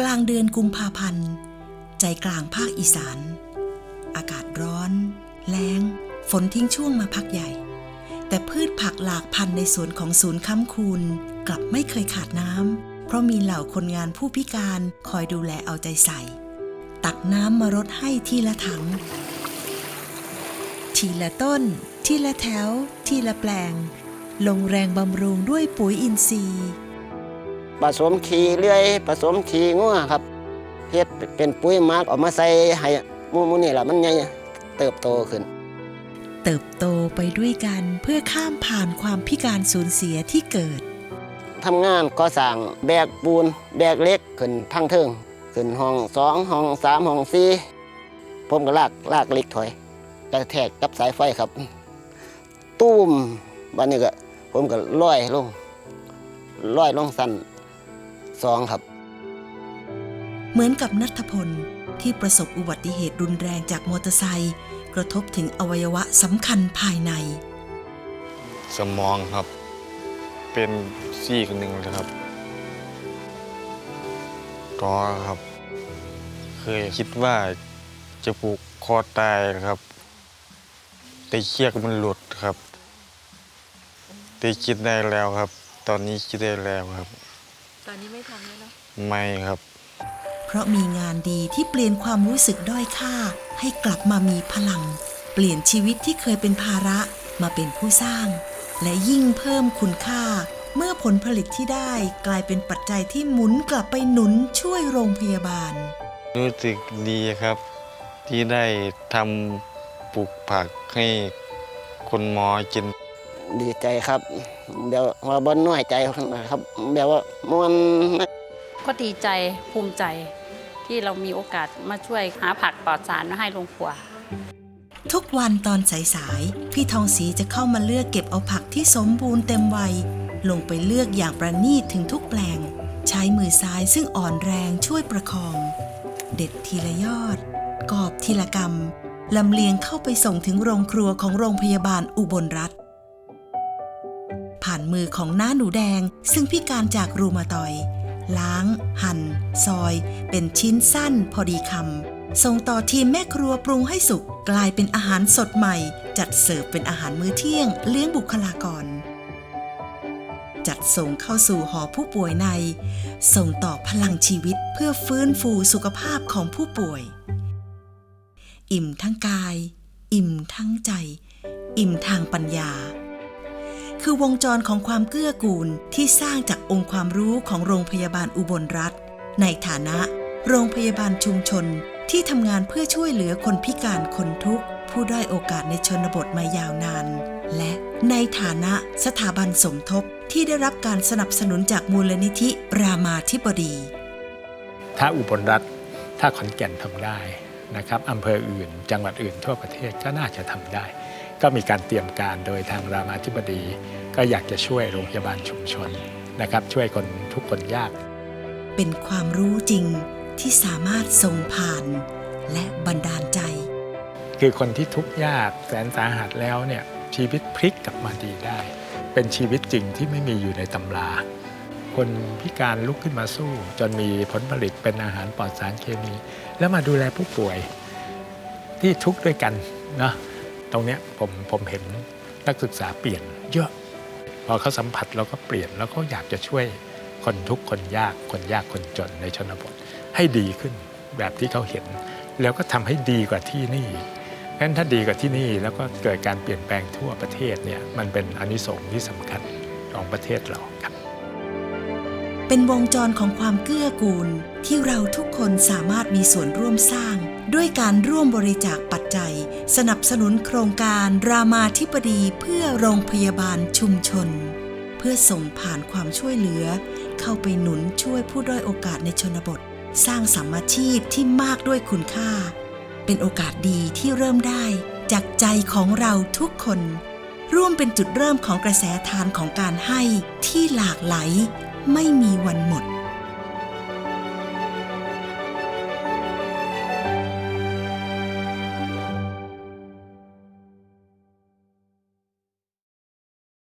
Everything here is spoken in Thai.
กลางเดือนกุมภาพันธ์ ใจกลางภาคอีสาน อากาศร้อน แล้ง ฝนทิ้งช่วงมาพักใหญ่ แต่พืชผักหลากพันธุ์ในสวนของศูนย์ค้ำคูณกลับไม่เคยขาดน้ำเพราะมีเหล่าคนงานผู้พิการคอยดูแลเอาใจใส่ ตักน้ำมารดให้ทีละถัง ทีละต้น ทีละแถว ทีละแปลง ลงแรงบำรุงด้วยปุ๋ยอินทรีย์ ผสมขี้เลื่อยผสมขี้งัวครับเฮ็ดเป็นปุ๋ยหมักเออกมาใส่ให้หมูหมูนี่แหละมันใหญ่เติบโตขึ้น เติบโตไปด้วยกันเพื่อข้ามผ่านความพิการสูญเสียที่เกิดทำงานก่อสร้างแบกปูน แบกเหล็กขึ้นทั้งเทิงขึ้นห้องสองห้องสามห้องสี่ผมก็ลากลากเหล็กถอยกระแทกกับสายไฟครับ ตุ้มวันนี้ก็ผมก็ลอยลงลอยลงสั้น สองครับ เหมือนกับนัทพลที่ประสบอุบัติเหตุรุนแรงจากมอเตอร์ไซค์กระทบถึงอวัยวะสำคัญภายใน สมองครับ เป็นซีกหนึ่งเลยครับก็ครับ เคยคิดว่าจะผูกคอตายนะครับ แต่เชือกมันหลุดครับแต่คิดได้แล้วครับ ตอนนี้คิดได้แล้วครับ ตอนนี้ไม่ทำแล้วเนาะไม่ครับ เพราะมีงานดีที่เปลี่ยนความรู้สึกด้อยค่า ให้กลับมามีพลัง เปลี่ยนชีวิตที่เคยเป็นภาระมาเป็นผู้สร้าง และยิ่งเพิ่มคุณค่า เมื่อผลผลิตที่ได้กลายเป็นปัจจัยที่หมุนกลับไปหนุนช่วยโรงพยาบาล รู้สึกดีครับ ที่ได้ทำปลูกผักให้คนหมอกิน ดีใจครับ เดี๋ยวว่าบนน้อยใจครับเดี๋ยวว่ามันก็ดีใจภูมิใจที่เรามีโอกาสมาช่วยหาผักปลอดสารมาให้โรงครัว ทุกวันตอนสายๆพี่ทองศรีจะเข้ามาเลือกเก็บเอาผักที่สมบูรณ์เต็มวัย ลงไปเลือกอย่างประณีตถึงทุกแปลง ใช้มือซ้ายซึ่งอ่อนแรงช่วยประคอง เด็ดทีละยอด กอบทีละกำลำเลียงเข้าไปส่งถึงโรงครัวของโรงพยาบาลอุบลรัฐผ่าน มือของน้าหนูแดง ซึ่งพิการจากรูมาตอย ล้าง หั่น ซอย เป็นชิ้นสั้นพอดีคำส่งต่อทีมแม่ครัวปรุงให้สุกกลายเป็นอาหารสดใหม่ จัดเสิร์ฟเป็นอาหารมื้อเที่ยง เลี้ยงบุคลากร จัดส่งเข้าสู่หอผู้ป่วยใน ส่งต่อพลังชีวิตเพื่อฟื้นฟูสุขภาพของผู้ป่วย อิ่มทั้งกาย อิ่มทั้งใจ อิ่มทางปัญญา คือวงจรของความเกื้อกูลที่สร้างจากองค์ความรู้ของโรงพยาบาลอุบลรัฐ ในฐานะ โรงพยาบาลชุมชนที่ทำงานเพื่อช่วยเหลือคนพิการคนทุกข์ผู้ด้อยโอกาสในชนบทมายาวนาน และในฐานะสถาบันสมทบที่ได้รับการสนับสนุนจากมูลนิธิรามาธิบดี ถ้าอุบลรัฐถ้าขอนแก่นทำได้นะครับอำเภออื่น จังหวัดอื่นทั่วประเทศก็น่าจะทำได้ ก็มีการเตรียมการโดยทางรามาธิบดี ก็อยากจะช่วยโรงพยาบาลชุมชนนะครับ ช่วยคนทุกคนยาก เป็นความรู้จริงที่สามารถส่งผ่านและบันดาลใจ คือคนที่ทุกข์ยากแสนสาหัสแล้วเนี่ยชีวิตพลิกกลับมาดีได้ เป็นชีวิตจริงที่ไม่มีอยู่ในตำรา คนพิการลุกขึ้นมาสู้ จนมีผลผลิตเป็นอาหารปลอดสารเคมี แล้วมาดูแลผู้ป่วยที่ทุกข์ด้วยกันนะ ตรงนี้ผมผมเห็นนักศึกษาเปลี่ยนเยอะ พอเขาสัมผัสเราก็เปลี่ยนแล้วก็อยากจะช่วยคนทุกคนยากคนยากคนจนในชนบท ให้ดีขึ้นแบบที่เขาเห็น แล้วก็ทำให้ดีกว่าที่นี่งั้นถ้าดีกว่าที่นี่แล้วก็เกิดการเปลี่ยนแปลงทั่วประเทศเนี่ยมันเป็นอนิสงส์ที่สำคัญของประเทศเราครับ เป็นวงจรของความเกื้อกูลที่เราทุกคนสามารถมีส่วนร่วมสร้าง ด้วยการร่วมบริจาค จสนับสนุนโครงการรามาธิบดีเพื่อโรงพยาบาลชุมชน เพื่อส่งผ่านความช่วยเหลือ เข้าไปหนุนช่วยผู้ด้อยโอกาสในชนบท สร้างสามาชีพที่มากด้วยคุณค่า เป็นโอกาสดีที่เริ่มได้ จากใจของเราทุกคน ร่วมเป็นจุดเริ่มของกระแสทานของการให้ที่หลากไหลไม่มีวันหมด